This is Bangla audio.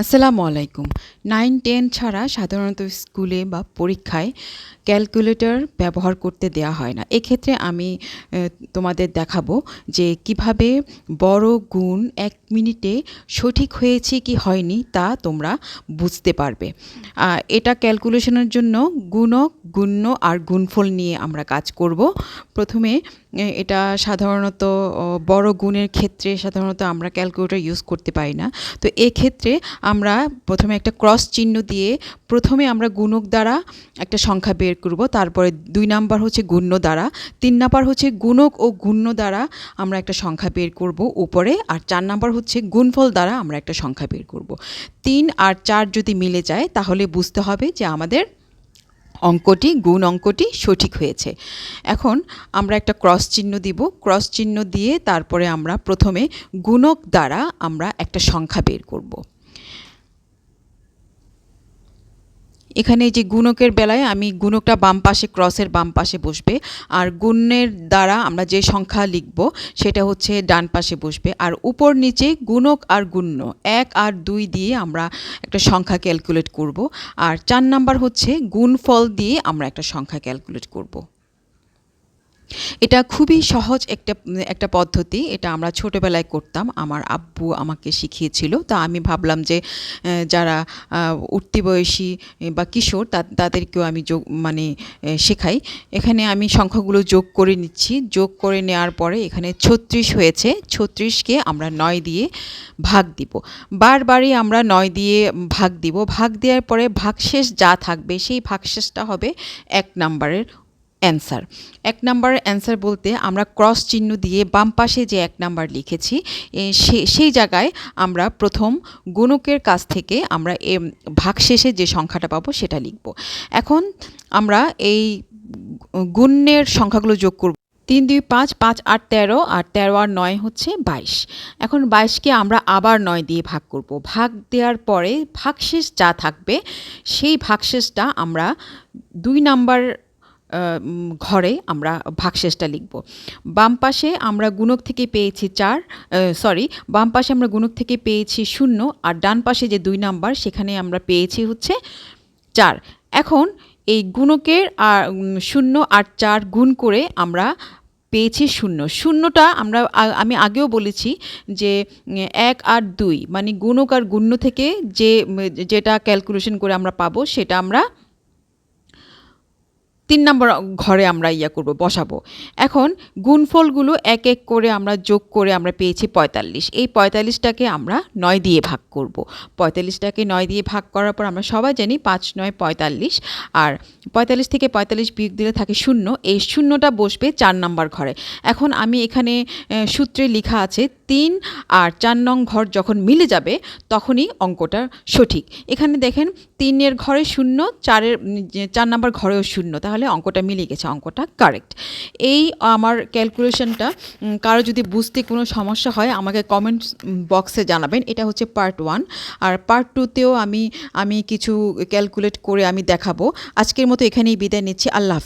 আসসালামু আলাইকুম। নাইন টেন ছাড়া সাধারণত স্কুলে বা পরীক্ষায় ক্যালকুলেটর ব্যবহার করতে দেয়া হয় না। এক্ষেত্রে আমি তোমাদের দেখাবো যে কীভাবে বড় গুণ এক মিনিটে সঠিক হয়েছে কি হয়নি তা তোমরা বুঝতে পারবে। এটা ক্যালকুলেশনের জন্য গুণক, গুণ্য আর গুণফল নিয়ে আমরা কাজ করব। প্রথমে এটা সাধারণত বড় গুণের ক্ষেত্রে সাধারণত আমরা ক্যালকুলেটর ইউজ করতে পারি না। তো এক্ষেত্রে আমরা প্রথমে একটা ক্রস চিহ্ন দিয়ে প্রথমে আমরা গুণক দ্বারা একটা সংখ্যা বের করব, তারপরে দুই নাম্বার হচ্ছে গুণ্য দ্বারা, তিন নাম্বার হচ্ছে গুণক ও গুণ্য দ্বারা আমরা একটা সংখ্যা বের করব উপরে, আর চার নাম্বার হচ্ছে গুণফল দ্বারা আমরা একটা সংখ্যা বের করব। তিন আর চার যদি মিলে যায়, তাহলে বুঝতে হবে যে আমাদের অঙ্কটি, গুণ অঙ্কটি সঠিক হয়েছে। এখন আমরা একটা ক্রস চিহ্ন দিব, ক্রস চিহ্ন দিয়ে তারপরে আমরা প্রথমে গুণক দ্বারা আমরা একটা সংখ্যা বের করব। এখানে যে গুণকের বেলায় আমি গুণকটা বাম পাশে ক্রসের বাম পাশে বসবে, আর গুণের দ্বারা আমরা যে সংখ্যা লিখব, সেটা হচ্ছে ডান পাশে বসবে। আর উপর নিচে গুণক আর গুণ্য, এক আর দুই দিয়ে আমরা একটা সংখ্যা ক্যালকুলেট করব। আর চার নাম্বার হচ্ছে গুণফল দিয়ে আমরা একটা সংখ্যা ক্যালকুলেট করব। এটা খুবই সহজ একটা একটা পদ্ধতি। এটা আমরা ছোটোবেলায় করতাম। আমার আব্বু আমাকে শিখিয়েছিল। তা আমি ভাবলাম যে যারা উঠতি বয়সী বা কিশোর তাদেরকেও আমি যোগ মানে শেখাই। এখানে আমি সংখ্যাগুলো যোগ করে নিচ্ছি। যোগ করে নেওয়ার পরে এখানে ছত্রিশ হয়েছে। ছত্রিশকে আমরা নয় দিয়ে ভাগ দিব। বারবারই আমরা নয় দিয়ে ভাগ দিব। ভাগ দেওয়ার পরে ভাগশেষ যা থাকবে, সেই ভাগশেষটা হবে এক নাম্বারের অ্যান্সার। এক নাম্বারের অ্যান্সার বলতে আমরা ক্রস চিহ্ন দিয়ে বাম পাশে যে এক নাম্বার লিখেছি সেই জায়গায় আমরা প্রথম গুণকের কাছ থেকে আমরা এ ভাগশেষে যে সংখ্যাটা পাবো সেটা লিখব। এখন আমরা এই গুণের সংখ্যাগুলো যোগ করব। তিন, দুই, পাঁচ পাঁচ, আট, তেরো, আর তেরো আর নয় হচ্ছে বাইশ। এখন বাইশকে আমরা আবার নয় দিয়ে ভাগ করব। ভাগ দেওয়ার পরে ভাগশেষ যা থাকবে, সেই ভাগশেষটা আমরা দুই নাম্বার ঘরে আমরা ভাগশেষটা লিখব। বাম পাশে আমরা গুণক থেকে পেয়েছি চার সরি বাম পাশে আমরা গুণক থেকে পেয়েছি শূন্য আর ডান পাশে যে দুই নাম্বার সেখানে আমরা পেয়েছি হচ্ছে চার। এখন এই গুণকের আর শূন্য আর চার গুণ করে আমরা পেয়েছি শূন্য। শূন্যটা আমরা আমি আগেও বলেছি যে এক আর দুই মানে গুণক আর গুণ্য থেকে যে যেটা ক্যালকুলেশন করে আমরা পাবো সেটা আমরা তিন নম্বর ঘরে আমরা ইয়া করব, বসাবো। এখন গুণফলগুলো এক এক করে আমরা যোগ করে আমরা পেয়েছি পঁয়তাল্লিশ। এই পঁয়তাল্লিশটাকে আমরা নয় দিয়ে ভাগ করব। পঁয়তাল্লিশটাকে নয় দিয়ে ভাগ করার পর আমরা সবাই জানি পাঁচ, নয়, পঁয়তাল্লিশ। আর পঁয়তাল্লিশ থেকে পঁয়তাল্লিশ বিয়োগ দিলে থাকে শূন্য। এই শূন্যটা বসবে চার নাম্বার ঘরে। এখন আমি এখানে সূত্রে লেখা আছে তিন আর চার নং ঘর যখন মিলে যাবে তখনই অঙ্কটা সঠিক। এখানে দেখেন তিনের ঘরে শূন্য, চারের চার নম্বর ঘরেও শূন্য। তাহলে অঙ্কটা মিলে গেছে, অঙ্কটা কারেক্ট এই আমার ক্যালকুলেশনটা কারও যদি বুঝতে কোনো সমস্যা হয়, আমাকে কমেন্ট বক্সে জানাবেন। এটা হচ্ছে পার্ট ওয়ান আর পার্ট টুতেও আমি আমি কিছু ক্যালকুলেট করে আমি দেখাবো। আজকের মতো এখানেই বিদায় নিচ্ছি। আল্লাহ